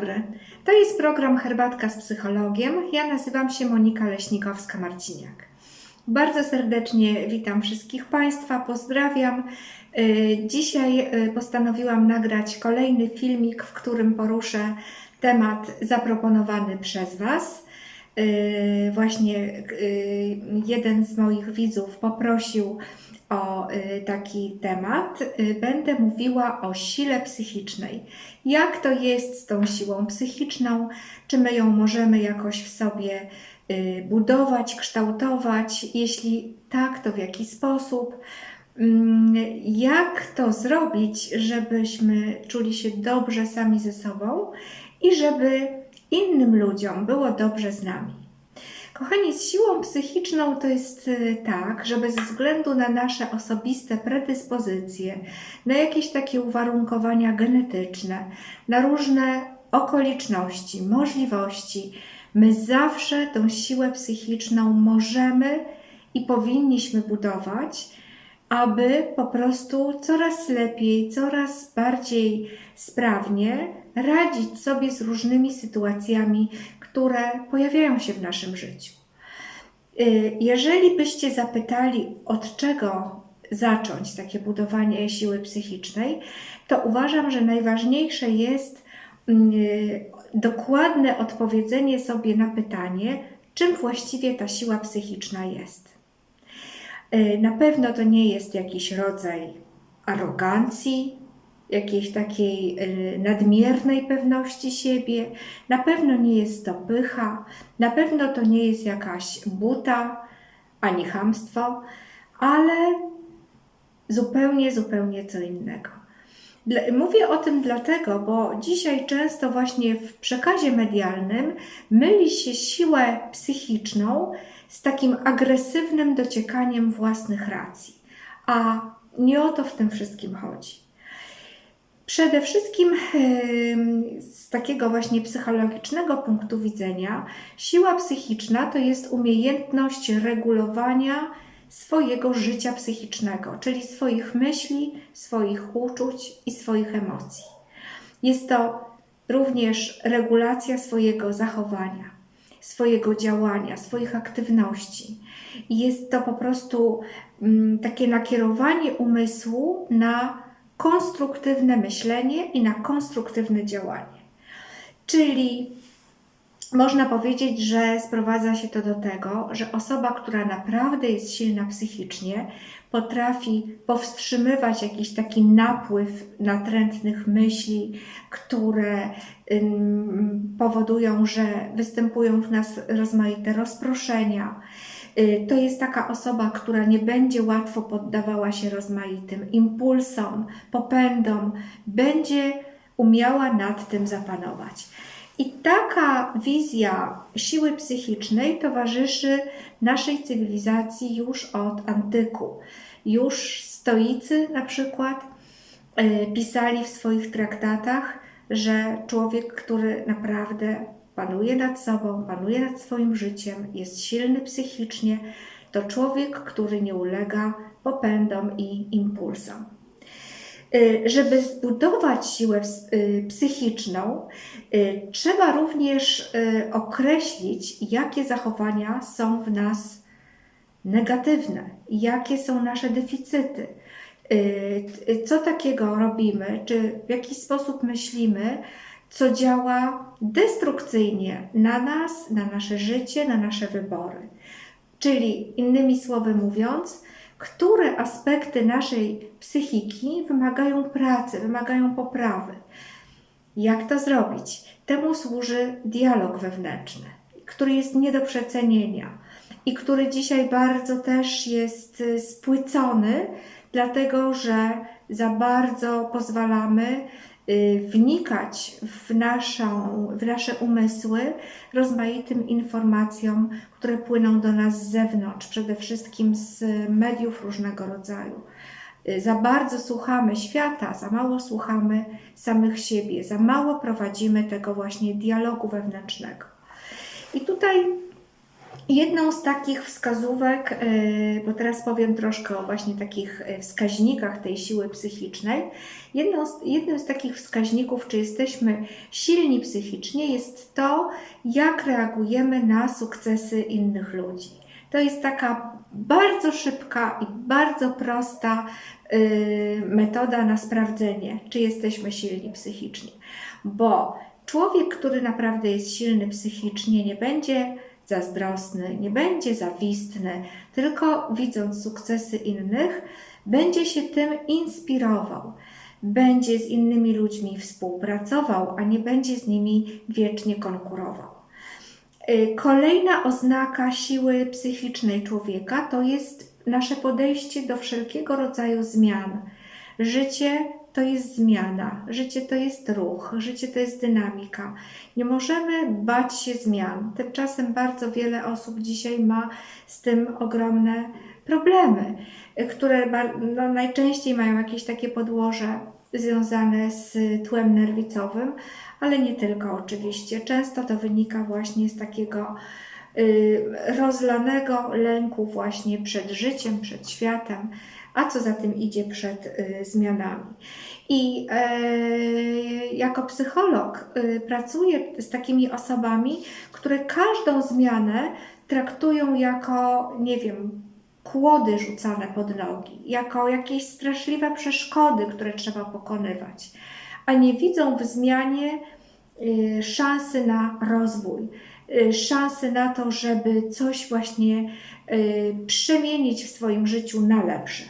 dobry. To jest program Herbatka z psychologiem. Ja nazywam się Monika Leśnikowska-Marciniak. Bardzo serdecznie witam wszystkich Państwa, pozdrawiam. Y, Dzisiaj y, postanowiłam nagrać kolejny filmik, w którym poruszę temat zaproponowany przez Was. Y, Właśnie jeden z moich widzów poprosił o y, taki temat. Y, Będę mówiła o sile psychicznej. Jak to jest z tą siłą psychiczną? Czy my ją możemy jakoś w sobie y, budować, kształtować? Jeśli tak, to w jaki sposób? Mm, Jak to zrobić, żebyśmy czuli się dobrze sami ze sobą i żeby innym ludziom było dobrze z nami? Kochani, z siłą psychiczną to jest y, tak, że bez względu na nasze osobiste predyspozycje, na jakieś takie uwarunkowania genetyczne, na różne okoliczności, możliwości, my zawsze tą siłę psychiczną możemy i powinniśmy budować, aby po prostu coraz lepiej, coraz bardziej sprawnie radzić sobie z różnymi sytuacjami, które pojawiają się w naszym życiu. Y, Jeżeli byście zapytali, od czego zacząć takie budowanie siły psychicznej, to uważam, że najważniejsze jest mm, dokładne odpowiedzenie sobie na pytanie, czym właściwie ta siła psychiczna jest. Y, Na pewno to nie jest jakiś rodzaj arogancji, jakiejś takiej y, nadmiernej pewności siebie, na pewno nie jest to pycha, na pewno to nie jest jakaś buta ani chamstwo, ale zupełnie, zupełnie co innego. Mówię o tym dlatego, bo dzisiaj często właśnie w przekazie medialnym myli się siłę psychiczną z takim agresywnym dociekaniem własnych racji. A nie o to w tym wszystkim chodzi. Przede wszystkim z takiego właśnie psychologicznego punktu widzenia, siła psychiczna to jest umiejętność regulowania swojego życia psychicznego, czyli swoich myśli, swoich uczuć i swoich emocji. Jest to również regulacja swojego zachowania, swojego działania, swoich aktywności. Jest to po prostu mm, takie nakierowanie umysłu na konstruktywne myślenie i na konstruktywne działanie. Czyli można powiedzieć, że sprowadza się to do tego, że osoba, która naprawdę jest silna psychicznie, potrafi powstrzymywać jakiś taki napływ natrętnych myśli, które ym, powodują, że występują w nas rozmaite rozproszenia. Y, To jest taka osoba, która nie będzie łatwo poddawała się rozmaitym impulsom, popędom, będzie umiała nad tym zapanować. I taka wizja siły psychicznej towarzyszy naszej cywilizacji już od antyku. Już stoicy na przykład e, pisali w swoich traktatach, że człowiek, który naprawdę panuje nad sobą, panuje nad swoim życiem, jest silny psychicznie, to człowiek, który nie ulega popędom i impulsom. Y, Żeby zbudować siłę y, psychiczną, y, trzeba również określić, jakie zachowania są w nas negatywne, jakie są nasze deficyty, co takiego robimy, czy w jaki sposób myślimy, co działa destrukcyjnie na nas, na nasze życie, na nasze wybory. Czyli innymi słowy mówiąc, które aspekty naszej psychiki wymagają pracy, wymagają poprawy. Jak to zrobić? Temu służy dialog wewnętrzny, który jest nie do przecenienia i który dzisiaj bardzo też jest y, spłycony, dlatego że za bardzo pozwalamy wnikać w, naszą, w nasze umysły rozmaitym informacjom, które płyną do nas z zewnątrz, przede wszystkim z mediów różnego rodzaju. Y, Za bardzo słuchamy świata, za mało słuchamy samych siebie, za mało prowadzimy tego właśnie dialogu wewnętrznego. I tutaj Jedną z takich wskazówek, y, bo teraz powiem troszkę o właśnie takich y, wskaźnikach tej siły psychicznej. Jedną z, jednym z takich wskaźników, czy jesteśmy silni psychicznie, jest to, jak reagujemy na sukcesy innych ludzi. To jest taka bardzo szybka i bardzo prosta y, metoda na sprawdzenie, czy jesteśmy silni psychicznie. Bo człowiek, który naprawdę jest silny psychicznie, nie będzie zazdrosny, nie będzie zawistny, tylko widząc sukcesy innych, będzie się tym inspirował. Będzie z innymi ludźmi współpracował, a nie będzie z nimi wiecznie konkurował. Y, Kolejna oznaka siły psychicznej człowieka to jest nasze podejście do wszelkiego rodzaju zmian. Życie to jest zmiana, życie to jest ruch, życie to jest dynamika. Nie możemy bać się zmian. Tymczasem bardzo wiele osób dzisiaj ma z tym ogromne problemy, które no, najczęściej mają jakieś takie podłoże związane z tłem nerwicowym, ale nie tylko oczywiście. Często to wynika właśnie z takiego y, rozlanego lęku właśnie przed życiem, przed światem, a co za tym idzie przed y, zmianami. I e, jako psycholog y, pracuję z takimi osobami, które każdą zmianę traktują jako, nie wiem, kłody rzucane pod nogi, jako jakieś straszliwe przeszkody, które trzeba pokonywać, a nie widzą w zmianie y, szansy na rozwój, szansy na to, żeby coś właśnie y, przemienić w swoim życiu na lepsze.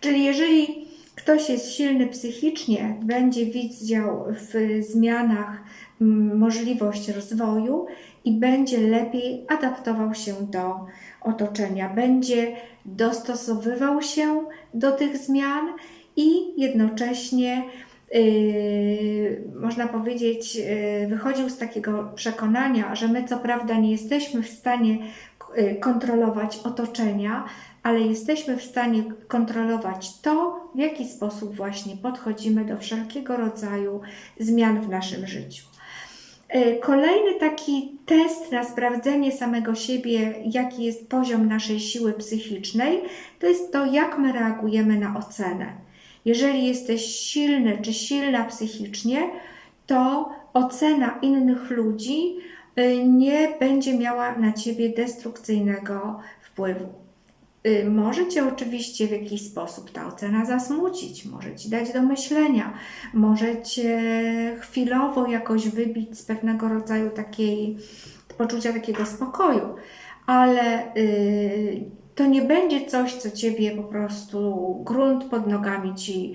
Czyli jeżeli ktoś jest silny psychicznie, będzie widział w zmianach mm, możliwość rozwoju i będzie lepiej adaptował się do otoczenia, będzie dostosowywał się do tych zmian i jednocześnie yy, można powiedzieć, yy, wychodził z takiego przekonania, że my co prawda nie jesteśmy w stanie kontrolować otoczenia, ale jesteśmy w stanie kontrolować to, w jaki sposób właśnie podchodzimy do wszelkiego rodzaju zmian w naszym życiu. E, Kolejny taki test na sprawdzenie samego siebie, jaki jest poziom naszej siły psychicznej, to jest to, jak my reagujemy na ocenę. Jeżeli jesteś silny czy silna psychicznie, to ocena innych ludzi y, nie będzie miała na ciebie destrukcyjnego wpływu. Y, Może cię oczywiście w jakiś sposób ta ocena zasmucić, może ci dać do myślenia, może cię chwilowo jakoś wybić z pewnego rodzaju takiej poczucia takiego spokoju, ale y, to nie będzie coś, co ciebie po prostu grunt pod nogami ci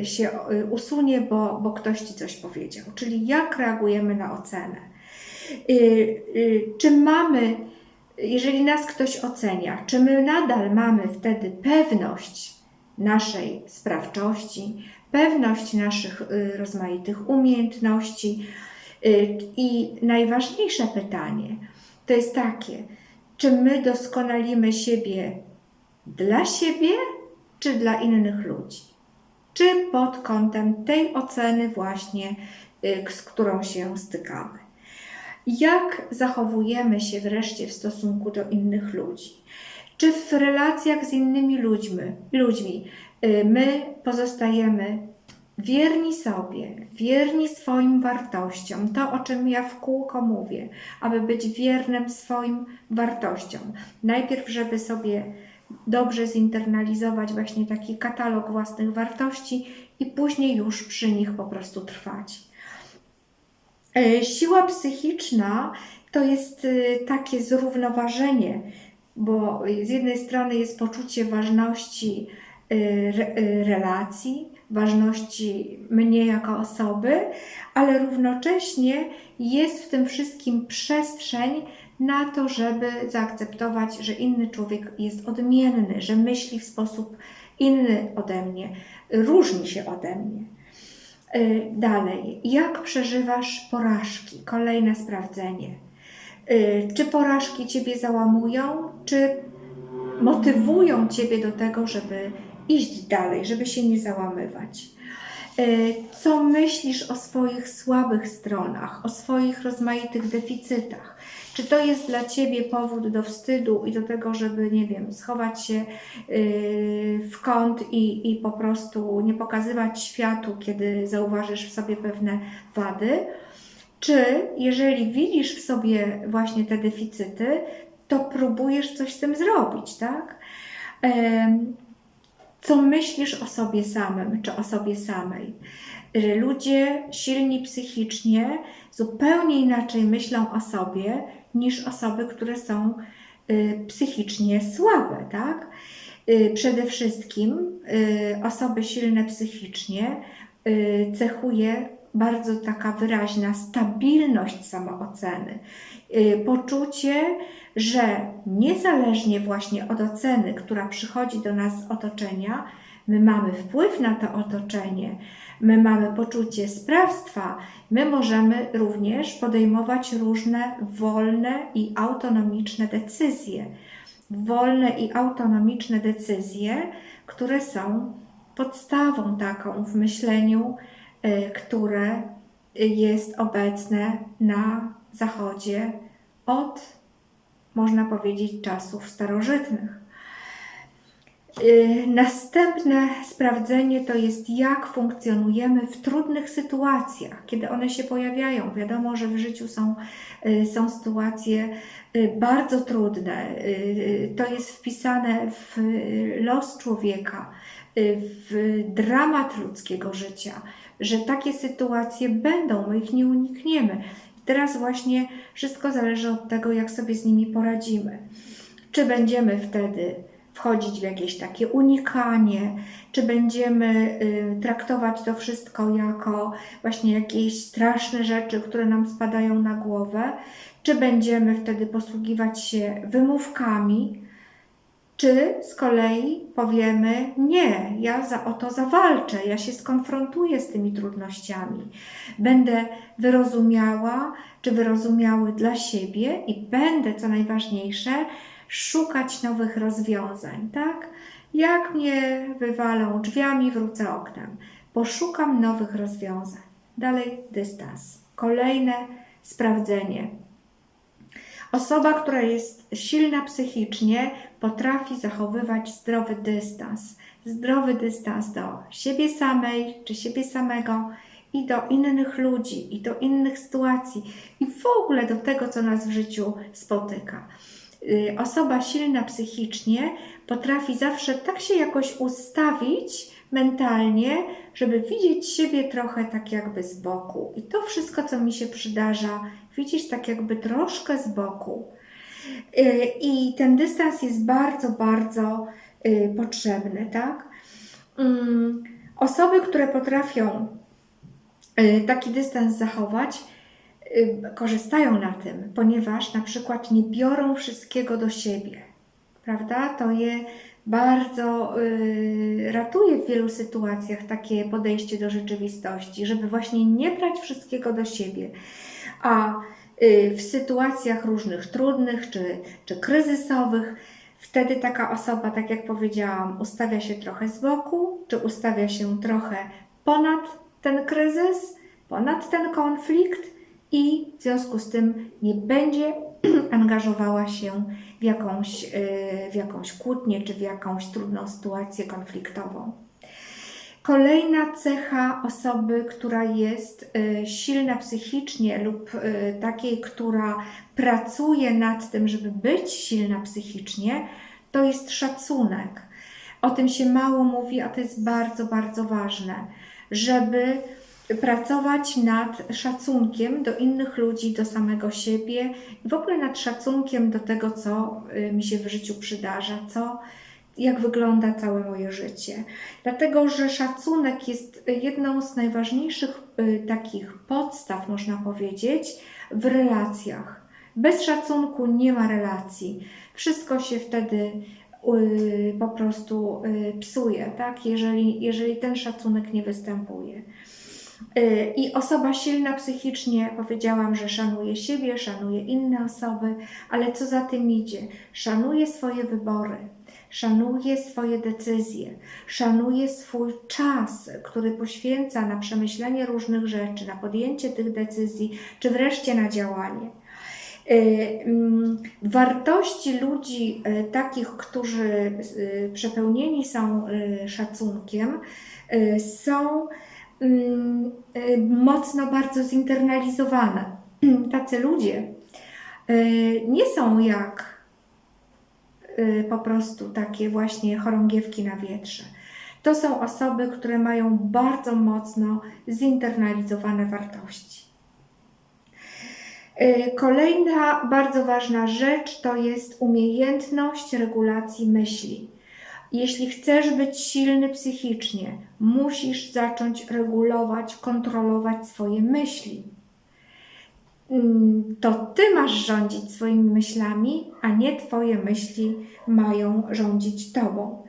y, się y, usunie, bo, bo ktoś ci coś powiedział. Czyli jak reagujemy na ocenę? Y, y, czy mamy jeżeli nas ktoś ocenia, czy my nadal mamy wtedy pewność naszej sprawczości, pewność naszych y, rozmaitych umiejętności? I najważniejsze pytanie to jest takie, czy my doskonalimy siebie dla siebie, czy dla innych ludzi? Czy pod kątem tej oceny właśnie, z którą się stykamy? Jak zachowujemy się wreszcie w stosunku do innych ludzi. Czy w relacjach z innymi ludźmi, ludźmi y, my pozostajemy wierni sobie, wierni swoim wartościom, to o czym ja w kółko mówię, aby być wiernym swoim wartościom. Najpierw, żeby sobie dobrze zinternalizować właśnie taki katalog własnych wartości i później już przy nich po prostu trwać. E, Siła psychiczna to jest y, takie zrównoważenie, bo z jednej strony jest poczucie ważności y, y, relacji, ważności mnie jako osoby, ale równocześnie jest w tym wszystkim przestrzeń na to, żeby zaakceptować, że inny człowiek jest odmienny, że myśli w sposób inny ode mnie, różni się ode mnie. Y, Dalej, jak przeżywasz porażki? Kolejne sprawdzenie. Y, Czy porażki Ciebie załamują, czy motywują Ciebie do tego, żeby iść dalej, żeby się nie załamywać? Y, Co myślisz o swoich słabych stronach, o swoich rozmaitych deficytach? Czy to jest dla Ciebie powód do wstydu i do tego, żeby, nie wiem, schować się yy, w kąt i, i po prostu nie pokazywać światu, kiedy zauważysz w sobie pewne wady? Czy jeżeli widzisz w sobie właśnie te deficyty, to próbujesz coś z tym zrobić, tak? Co myślisz o sobie samym czy o sobie samej? Że ludzie silni psychicznie zupełnie inaczej myślą o sobie niż osoby, które są y, psychicznie słabe, tak? Y, Przede wszystkim y, osoby silne psychicznie cechuje bardzo taka wyraźna stabilność samooceny, poczucie, że niezależnie właśnie od oceny, która przychodzi do nas z otoczenia, my mamy wpływ na to otoczenie, my mamy poczucie sprawstwa, my możemy również podejmować różne wolne i autonomiczne decyzje. Wolne i autonomiczne decyzje, które są podstawą taką w myśleniu, y, które jest obecne na Zachodzie od, można powiedzieć, czasów starożytnych. Y, Następne sprawdzenie to jest, jak funkcjonujemy w trudnych sytuacjach, kiedy one się pojawiają. Wiadomo, że w życiu są, y, są sytuacje y, bardzo trudne. To jest wpisane w los człowieka, w dramat ludzkiego życia, że takie sytuacje będą, my ich nie unikniemy. Teraz właśnie wszystko zależy od tego, jak sobie z nimi poradzimy. Czy będziemy wtedy wchodzić w jakieś takie unikanie, czy będziemy y, traktować to wszystko jako właśnie jakieś straszne rzeczy, które nam spadają na głowę, czy będziemy wtedy posługiwać się wymówkami, czy z kolei powiemy: Nie, ja za, o to zawalczę, ja się skonfrontuję z tymi trudnościami. Będę wyrozumiała, czy wyrozumiały dla siebie i będę, co najważniejsze, szukać nowych rozwiązań, tak? Jak mnie wywalą drzwiami, wrócę oknem. Poszukam nowych rozwiązań. Dalej dystans. Kolejne sprawdzenie. Osoba, która jest silna psychicznie, potrafi zachowywać zdrowy dystans. Zdrowy dystans do siebie samej czy siebie samego i do innych ludzi, i do innych sytuacji, i w ogóle do tego, co nas w życiu spotyka. Y, Osoba silna psychicznie potrafi zawsze tak się jakoś ustawić mentalnie, żeby widzieć siebie trochę tak jakby z boku. I to wszystko, co mi się przydarza, widzieć tak jakby troszkę z boku. Y, I ten dystans jest bardzo, bardzo y, potrzebny, tak? Mm, Osoby, które potrafią taki dystans zachować, korzystają na tym, ponieważ na przykład nie biorą wszystkiego do siebie, prawda? To je bardzo y, ratuje w wielu sytuacjach takie podejście do rzeczywistości, żeby właśnie nie brać wszystkiego do siebie, a y, w sytuacjach różnych trudnych czy, czy kryzysowych, wtedy taka osoba, tak jak powiedziałam, ustawia się trochę z boku, czy ustawia się trochę ponad ten kryzys, ponad ten konflikt i w związku z tym nie będzie angażowała się w jakąś, y, w jakąś kłótnię czy w jakąś trudną sytuację konfliktową. Kolejna cecha osoby, która jest y, silna psychicznie lub y, takiej, która pracuje nad tym, żeby być silna psychicznie, to jest szacunek. O tym się mało mówi, a to jest bardzo, bardzo ważne, żeby pracować nad szacunkiem do innych ludzi, do samego siebie i w ogóle nad szacunkiem do tego, co y, mi się w życiu przydarza, co, jak wygląda całe moje życie. Dlatego, że szacunek jest jedną z najważniejszych y, takich podstaw, można powiedzieć, w relacjach. Bez szacunku nie ma relacji. Wszystko się wtedy y, po prostu psuje, tak? jeżeli, jeżeli ten szacunek nie występuje. Y, I osoba silna psychicznie, powiedziałam, że szanuje siebie, szanuje inne osoby, ale co za tym idzie? Szanuje swoje wybory, szanuje swoje decyzje, szanuje swój czas, który poświęca na przemyślenie różnych rzeczy, na podjęcie tych decyzji, czy wreszcie na działanie. Y, mm, Wartości ludzi y, takich, którzy przepełnieni są szacunkiem, są mocno bardzo zinternalizowane. Tacy ludzie y, nie są jak y, po prostu takie właśnie chorągiewki na wietrze. To są osoby, które mają bardzo mocno zinternalizowane wartości. Y, Kolejna bardzo ważna rzecz to jest umiejętność regulacji myśli. Jeśli chcesz być silny psychicznie, musisz zacząć regulować, kontrolować swoje myśli. Mm, To ty masz rządzić swoimi myślami, a nie twoje myśli mają rządzić tobą.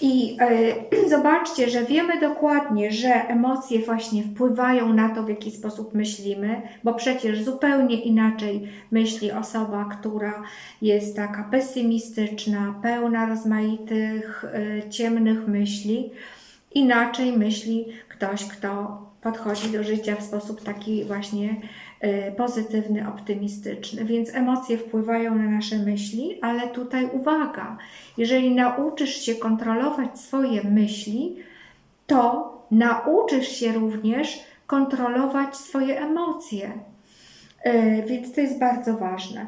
I e, zobaczcie, że wiemy dokładnie, że emocje właśnie wpływają na to, w jaki sposób myślimy, bo przecież zupełnie inaczej myśli osoba, która jest taka pesymistyczna, pełna rozmaitych e, ciemnych myśli. Inaczej myśli ktoś, kto podchodzi do życia w sposób taki właśnie pozytywny, optymistyczny. Więc emocje wpływają na nasze myśli, ale tutaj uwaga, jeżeli nauczysz się kontrolować swoje myśli, to nauczysz się również kontrolować swoje emocje. E, Więc to jest bardzo ważne.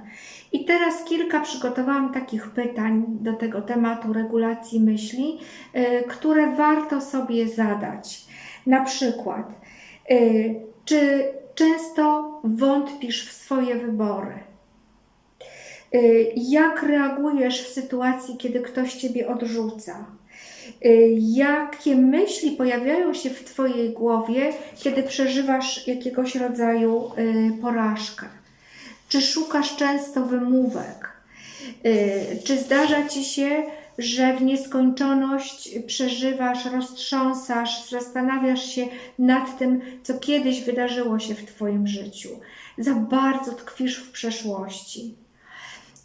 I teraz kilka przygotowałam takich pytań do tego tematu regulacji myśli, e, które warto sobie zadać. Na przykład, czy często wątpisz w swoje wybory? Y, Jak reagujesz w sytuacji, kiedy ktoś ciebie odrzuca? Y, Jakie myśli pojawiają się w Twojej głowie, kiedy przeżywasz jakiegoś rodzaju y, porażkę? Czy szukasz często wymówek? Czy zdarza Ci się, że w nieskończoność przeżywasz, roztrząsasz, zastanawiasz się nad tym, co kiedyś wydarzyło się w Twoim życiu? Za bardzo tkwisz w przeszłości.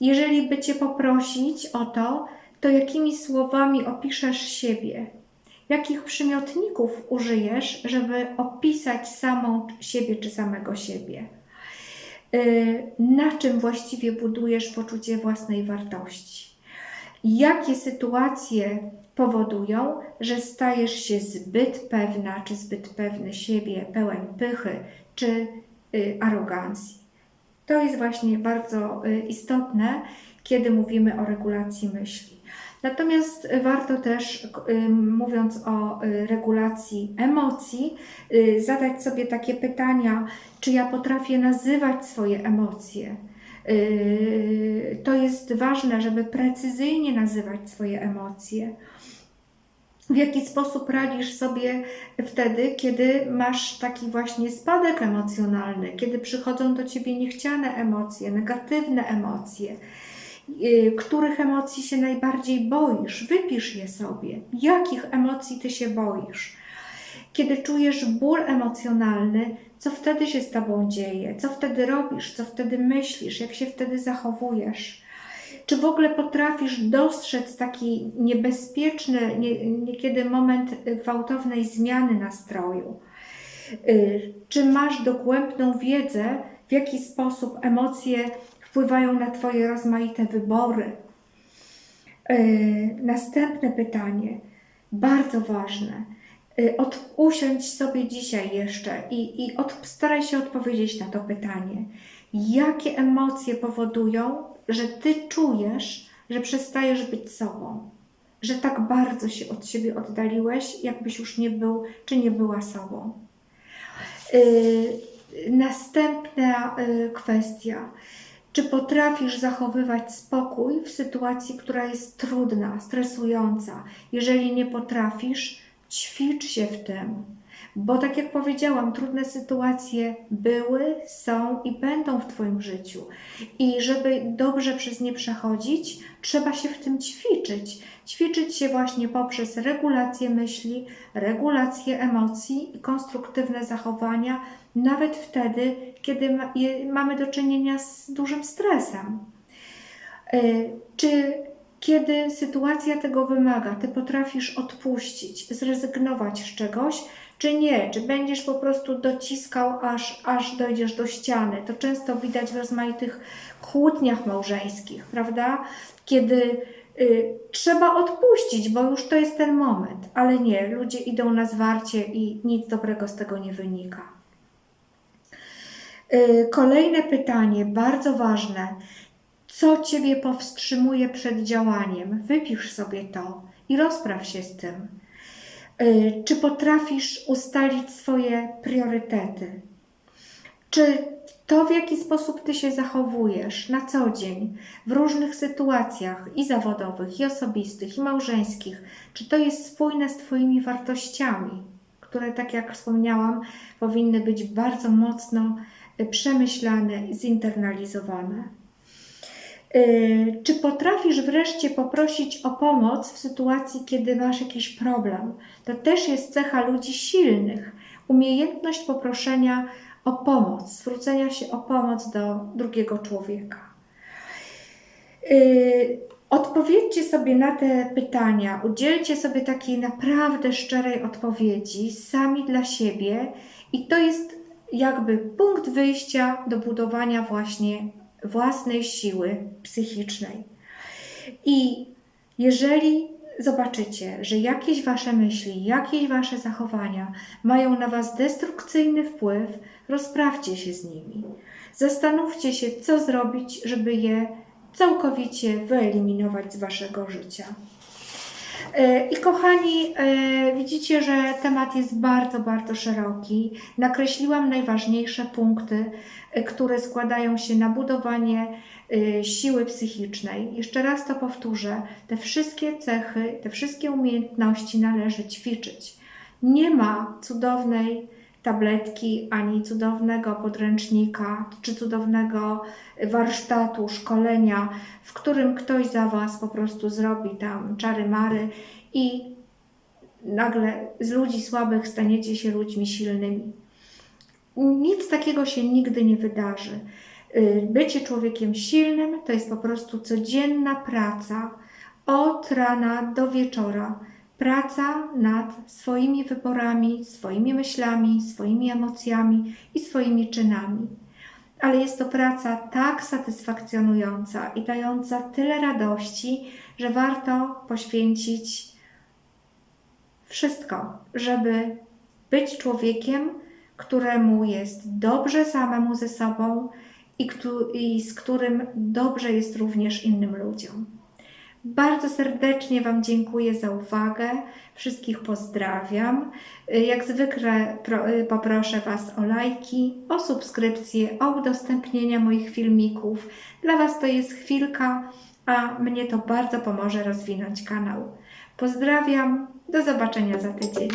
Jeżeli by Cię poprosić o to, to jakimi słowami opiszesz siebie? Jakich przymiotników użyjesz, żeby opisać samą siebie czy samego siebie? Yy, Na czym właściwie budujesz poczucie własnej wartości? Jakie sytuacje powodują, że stajesz się zbyt pewna, czy zbyt pewny siebie, pełen pychy, czy y, arogancji? To jest właśnie bardzo y, istotne, kiedy mówimy o regulacji myśli. Natomiast warto też, y, mówiąc o regulacji emocji, zadać sobie takie pytania, czy ja potrafię nazywać swoje emocje. Y, To jest ważne, żeby precyzyjnie nazywać swoje emocje. W jaki sposób radzisz sobie wtedy, kiedy masz taki właśnie spadek emocjonalny, kiedy przychodzą do ciebie niechciane emocje, negatywne emocje? Y, Których emocji się najbardziej boisz? Wypisz je sobie. Jakich emocji ty się boisz? Kiedy czujesz ból emocjonalny, co wtedy się z tobą dzieje? Co wtedy robisz? Co wtedy myślisz? Jak się wtedy zachowujesz? Czy w ogóle potrafisz dostrzec taki niebezpieczny, nie, niekiedy moment gwałtownej zmiany nastroju? Y, Czy masz dogłębną wiedzę, w jaki sposób emocje wpływają na Twoje rozmaite wybory? Y, Następne pytanie, bardzo ważne. Y, Od, usiądź sobie dzisiaj jeszcze i, i od, staraj się odpowiedzieć na to pytanie. Jakie emocje powodują, że Ty czujesz, że przestajesz być sobą? Że tak bardzo się od siebie oddaliłeś, jakbyś już nie był czy nie była sobą? Y, Następna y, kwestia. Czy potrafisz zachowywać spokój w sytuacji, która jest trudna, stresująca? Jeżeli nie potrafisz, ćwicz się w tym. Bo tak jak powiedziałam, trudne sytuacje były, są i będą w Twoim życiu. I żeby dobrze przez nie przechodzić, trzeba się w tym ćwiczyć. Ćwiczyć się właśnie poprzez regulację myśli, regulację emocji i konstruktywne zachowania, nawet wtedy, kiedy mamy do czynienia z dużym stresem. Y, Czy kiedy sytuacja tego wymaga, ty potrafisz odpuścić, zrezygnować z czegoś, czy nie, czy będziesz po prostu dociskał, aż, aż dojdziesz do ściany. To często widać w rozmaitych kłótniach małżeńskich, prawda? Kiedy y, trzeba odpuścić, bo już to jest ten moment, ale nie, ludzie idą na zwarcie i nic dobrego z tego nie wynika. Y, Kolejne pytanie, bardzo ważne. Co Ciebie powstrzymuje przed działaniem? Wypisz sobie to i rozpraw się z tym. Y, Czy potrafisz ustalić swoje priorytety? Czy to, w jaki sposób Ty się zachowujesz na co dzień, w różnych sytuacjach i zawodowych, i osobistych, i małżeńskich, czy to jest spójne z Twoimi wartościami, które, tak jak wspomniałam, powinny być bardzo mocno przemyślane i zinternalizowane? Y, Czy potrafisz wreszcie poprosić o pomoc w sytuacji, kiedy masz jakiś problem? To też jest cecha ludzi silnych. Umiejętność poproszenia o pomoc, zwrócenia się o pomoc do drugiego człowieka. Y, Odpowiedzcie sobie na te pytania, udzielcie sobie takiej naprawdę szczerej odpowiedzi sami dla siebie, i to jest jakby punkt wyjścia do budowania właśnie własnej siły psychicznej. I jeżeli zobaczycie, że jakieś wasze myśli, jakieś wasze zachowania mają na was destrukcyjny wpływ, rozprawcie się z nimi. Zastanówcie się, co zrobić, żeby je całkowicie wyeliminować z waszego życia. E, I kochani, e, widzicie, że temat jest bardzo, bardzo szeroki. Nakreśliłam najważniejsze punkty, które składają się na budowanie e, siły psychicznej. Jeszcze raz to powtórzę: te wszystkie cechy, te wszystkie umiejętności należy ćwiczyć. Nie ma cudownej tabletki, ani cudownego podręcznika, czy cudownego warsztatu, szkolenia, w którym ktoś za Was po prostu zrobi tam czary mary i nagle z ludzi słabych staniecie się ludźmi silnymi. Nic takiego się nigdy nie wydarzy. Y, Bycie człowiekiem silnym to jest po prostu codzienna praca od rana do wieczora. Praca nad swoimi wyborami, swoimi myślami, swoimi emocjami i swoimi czynami. Ale jest to praca tak satysfakcjonująca i dająca tyle radości, że warto poświęcić wszystko, żeby być człowiekiem, któremu jest dobrze samemu ze sobą i, i z którym dobrze jest również innym ludziom. Bardzo serdecznie Wam dziękuję za uwagę. Wszystkich pozdrawiam. Jak zwykle pro, poproszę Was o lajki, o subskrypcje, o udostępnienia moich filmików. Dla Was to jest chwilka, a mnie to bardzo pomoże rozwinąć kanał. Pozdrawiam. Do zobaczenia za tydzień.